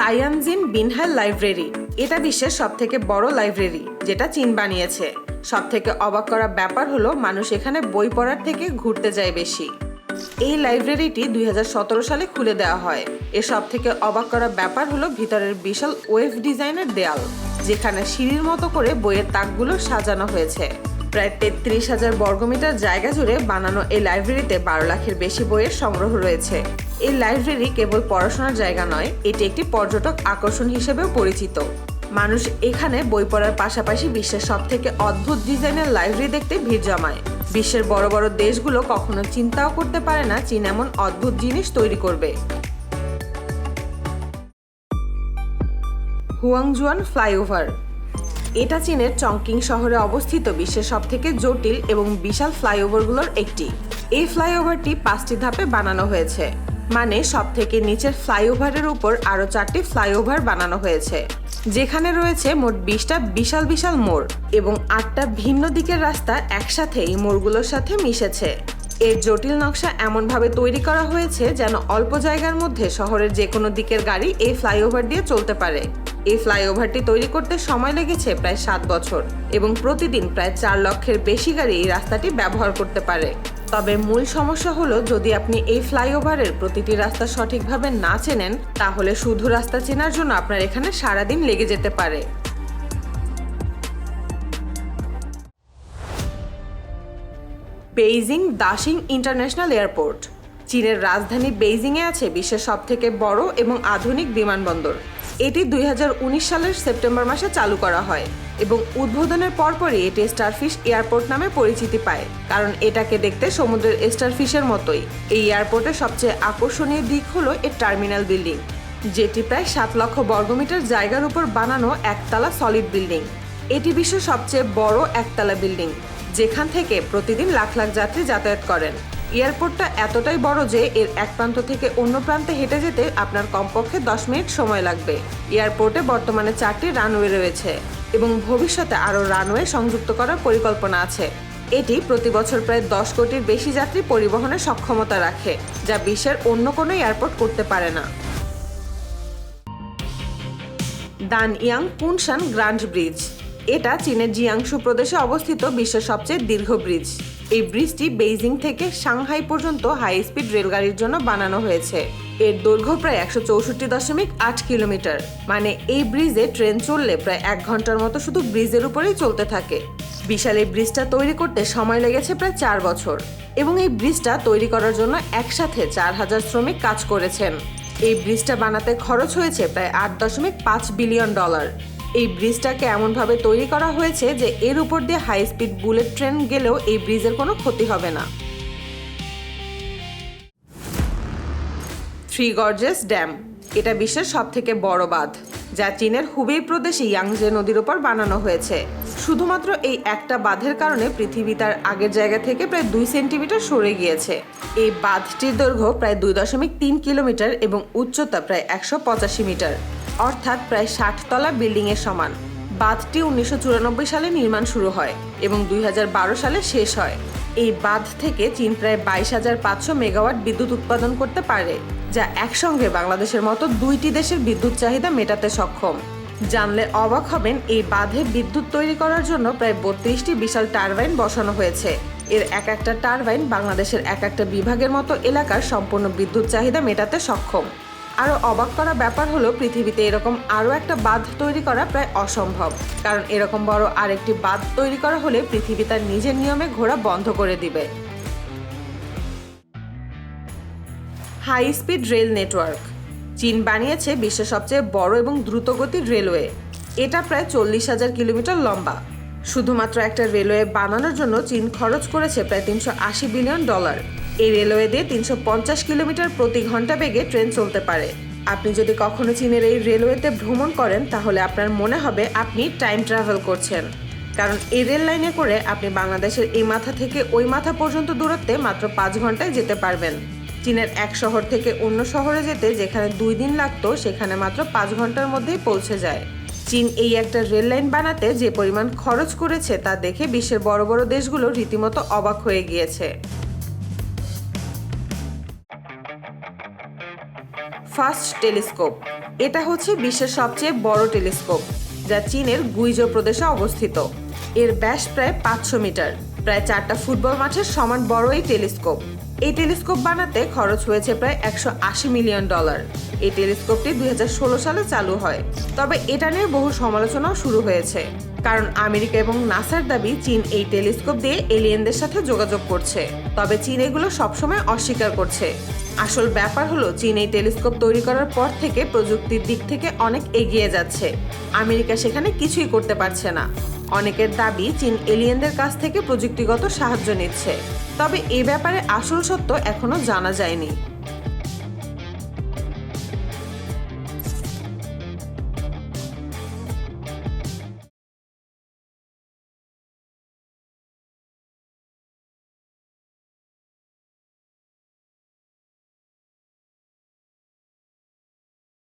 তাইয়ানজিন বিনহাল library. এটা বিশ্বের সব থেকে বড় লাইব্রেরি, যেটা চীন বানিয়েছে। সব থেকে অবাক করা ব্যাপার হলো, মানুষ এখানে বই পড়ার থেকে ঘুরতে যায় বেশি। এই লাইব্রেরিটি দুই হাজার সতেরো সালে খুলে দেওয়া হয়। এর সব থেকে অবাক করা ব্যাপার হলো, ভিতরের বিশাল ওয়েভ ডিজাইনের দেয়াল, যেখানে সিঁড়ির মতো করে বইয়ের তাকগুলো সাজানো হয়েছে। প্রায় তেত্রিশ হাজার বর্গমিটার জায়গা জুড়ে বানানো এই লাইব্রেরিতে বারো লাখের বেশি বইয়ের সংগ্রহ রয়েছে। এই লাইব্রেরি কেবল পড়াশোনার জায়গা নয়, এটি একটি পর্যটক আকর্ষণ হিসেবেও পরিচিত। মানুষ এখানে বই পড়ার পাশাপাশি বিশ্বের সব থেকে অদ্ভুত ডিজাইনের লাইব্রেরি দেখতে ভিড় জমায়। বিশ্বের বড় বড় দেশগুলো কখনো চিন্তাও করতে পারে না চীন এমন অদ্ভুত জিনিস তৈরি করবে। হুয়াংজুয়ান ফ্লাইওভার এটা চীনের চংকিং শহরে অবস্থিত বিশ্বের সবথেকে জটিল এবং বিশাল ফ্লাইওভারগুলোর একটি। এই ফ্লাইওভারটি পাঁচটি ধাপে বানানো হয়েছে মানে সব থেকে নিচের ফ্লাইওভারের উপর আরও চারটি ফ্লাইওভার বানানো হয়েছে, যেখানে রয়েছে মোট বিশটা বিশাল বিশাল মোড় এবং আটটা ভিন্ন দিকের রাস্তা একসাথে এই মোড়গুলোর সাথে মিশেছে। এর জটিল নকশা এমনভাবে তৈরি করা হয়েছে যেন অল্প জায়গার মধ্যে শহরের যে কোনো দিকের গাড়ি এই ফ্লাইওভার দিয়ে চলতে পারে। এই ফ্লাইওভারটি তৈরি করতে সময় লেগেছে প্রায় সাত বছর এবং প্রতিদিন প্রায় চার লক্ষের বেশি গাড়ি এই রাস্তাটি ব্যবহার করতে পারে। তবে মূল সমস্যা হলো, যদি আপনি এই ফ্লাইওভারের প্রতিটি রাস্তা সঠিকভাবে না চেনেন, তাহলে শুধু রাস্তা চেনার জন্য আপনার এখানে সারাদিন লেগে যেতে পারে। Beijing Daxing international airport. চীনের রাজধানী বেইজিংয়ে আছে বিশ্বের সবথেকে বড় এবং আধুনিক বিমানবন্দর। এটি দু হাজার উনিশ সালের সেপ্টেম্বর মাসে চালু করা হয় এবং উদ্বোধনের পরপরই এটি স্টারফিশ এয়ারপোর্ট নামে পরিচিতি পায়, কারণ এটাকে দেখতে সমুদ্রের স্টারফিশের মতোই। এই এয়ারপোর্টের সবচেয়ে আকর্ষণীয় দিক হলো এর টার্মিনাল বিল্ডিং, যেটি প্রায় সাত লক্ষ বর্গমিটার জায়গার উপর বানানো একতলা সলিড বিল্ডিং। এটি বিশ্বের সবচেয়ে বড় একতলা বিল্ডিং। যেখান থেকে প্রতিদিন লাখ লাখ যাত্রী যাতায়াত করেন। এয়ারপোর্টটা এতটাই বড় যে এর এক প্রান্ত থেকে অন্য প্রান্তে হেঁটে যেতে আপনার কমপক্ষে দশ মিনিট সময় লাগবে। এয়ারপোর্টে বর্তমানে চারটি রানওয়ে রয়েছে এবং ভবিষ্যতে আরও রানওয়ে সংযুক্ত করার পরিকল্পনা আছে। এটি প্রতি বছর প্রায় দশ কোটির বেশি যাত্রী পরিবহনের সক্ষমতা রাখে, যা বিশ্বের অন্য কোনো এয়ারপোর্ট করতে পারে না। দান ইয়াং, পুনশান, গ্র্যান্ড ব্রিজ। এটা চীনের জিয়াংশু প্রদেশে অবস্থিত বিশ্বের সবচেয়ে দীর্ঘ ব্রিজ। এই ব্রিজটি বেইজিং থেকে সাংহাই পর্যন্ত হাই স্পিড রেলগাড়ির জন্য বানানো হয়েছে। এর দৈর্ঘ্য প্রায় একশো চৌষট্টি দশমিক আট কিলোমিটার। মানে এই ব্রিজে ট্রেন চললে প্রায় এক ঘণ্টার মতো শুধু ব্রিজের উপরেই চলতে থাকে। বিশাল এই ব্রিজটা তৈরি করতে সময় লেগেছে প্রায় চার বছর। এবং এই ব্রিজটা তৈরি করার জন্য একসাথে চার হাজার শ্রমিক কাজ করেছেন। এই ব্রিজটা বানাতে খরচ হয়েছে প্রায় আট দশমিক পাঁচ বিলিয়ন ডলার। এই ব্রিজটাকে এমনভাবে তৈরি করা হয়েছে যে এর উপর দিয়ে হাই স্পিড বুলেট ট্রেন গেলেও এই ব্রিজের কোনো ক্ষতি হবে না। থ্রি গর্জেস ড্যাম এটা বিশ্বের সব থেকে বড় বাঁধ, যা চীনের হুবেই প্রদেশে ইয়াংজে নদীর ওপর বানানো হয়েছে। শুধুমাত্র এই একটা বাঁধের কারণে পৃথিবী তার আগের জায়গা থেকে প্রায় দুই সেন্টিমিটার সরে গিয়েছে। এই বাঁধটির দৈর্ঘ্য প্রায় দুই দশমিক তিন কিলোমিটার এবং উচ্চতা প্রায় একশো পঁচাশি মিটার। অর্থাৎ প্রায় ষাট তলা বিল্ডিংয়ের সমান। বাঁধটি উনিশশো চুরানব্বই সালে নির্মাণ শুরু হয় এবং দুই হাজার বারো সালে শেষ হয়। এই বাঁধ থেকে চীন প্রায় বাইশ হাজার পাঁচশো মেগাওয়াট বিদ্যুৎ উৎপাদন করতে পারে, যা একসঙ্গে বাংলাদেশের মতো দুইটি দেশের বিদ্যুৎ চাহিদা মেটাতে সক্ষম। জানলে অবাক হবেন, এই বাঁধে বিদ্যুৎ তৈরি করার জন্য প্রায় বত্রিশটি বিশাল টারবাইন বসানো হয়েছে। এর এক একটা টারবাইন বাংলাদেশের এক একটা বিভাগের মতো এলাকার সম্পূর্ণ বিদ্যুৎ চাহিদা মেটাতে সক্ষম। আরও অবাক করা ব্যাপার হলো পৃথিবীতে এরকম আরও একটা বাঁধ তৈরি করা প্রায় অসম্ভব। কারণ এরকম বড় আরেকটি বাঁধ তৈরি করা হলে পৃথিবী তার নিজের নিয়মে ঘোরা বন্ধ করে দিবে। High speed rail network. চীন বানিয়েছে বিশ্বের সবচেয়ে বড় এবং দ্রুতগতির রেলওয়ে। এটা প্রায় চল্লিশ হাজার কিলোমিটার লম্বা। শুধুমাত্র একটা রেলওয়ে বানানোর জন্য চীন খরচ করেছে প্রায় তিনশো আশি বিলিয়ন ডলার। এই রেলওয়ে দিয়ে তিনশো পঞ্চাশ কিলোমিটার প্রতি ঘণ্টা বেগে ট্রেন চলতে পারে। আপনি যদি কখনো চীনের এই রেলওয়েতে ভ্রমণ করেন, তাহলে আপনার মনে হবে আপনি টাইম ট্রাভেল করছেন। কারণ এই রেল লাইনে করে আপনি বাংলাদেশের এই মাথা থেকে ওই মাথা পর্যন্ত দূরত্বে মাত্র পাঁচ ঘন্টায় যেতে পারবেন। চীনের এক শহর থেকে অন্য শহরে যেতে যেখানে দুই দিন লাগতো, সেখানে মাত্র পাঁচ ঘণ্টার মধ্যেই পৌঁছে যায়। চীন এই একটা রেল লাইন বানাতে যে পরিমাণ খরচ করেছে, তা দেখে বিশ্বের বড় বড় দেশগুলো রীতিমতো অবাক হয়ে গিয়েছে। FAST telescope. এটা হচ্ছে বিশ্বের সবচেয়ে বড় টেলিস্কোপ, যা চীনের গুইজো প্রদেশে অবস্থিত। এর ব্যাস প্রায় পাঁচশো মিটার, প্রায় চারটা ফুটবল মাঠের সমান বড় এই টেলিস্কোপ। এই টেলিস্কোপ বানাতে খরচ হয়েছে প্রায় একশো আশি মিলিয়ন ডলার। এই টেলিস্কোপটি দুই হাজার ষোলো সালে চালু হয়। তবে এটা নিয়ে বহু সমালোচনাও শুরু হয়েছে। কারণ আমেরিকা এবং নাসার দাবি চীন এই টেলিস্কোপ দিয়ে এলিয়েনদের সাথে যোগাযোগ করছে। তবে চীন এগুলো সবসময় অস্বীকার করছে। আসল ব্যাপার হলো, চীন এই টেলিস্কোপ তৈরি করার পর থেকে প্রযুক্তির দিক থেকে অনেক এগিয়ে যাচ্ছে। আমেরিকা সেখানে কিছুই করতে পারছে না। অনেকের দাবি চীন এলিয়েনদের কাছ থেকে প্রযুক্তিগত সাহায্য নিচ্ছে। তবে এ ব্যাপারে আসল সত্য এখনও জানা যায়নি।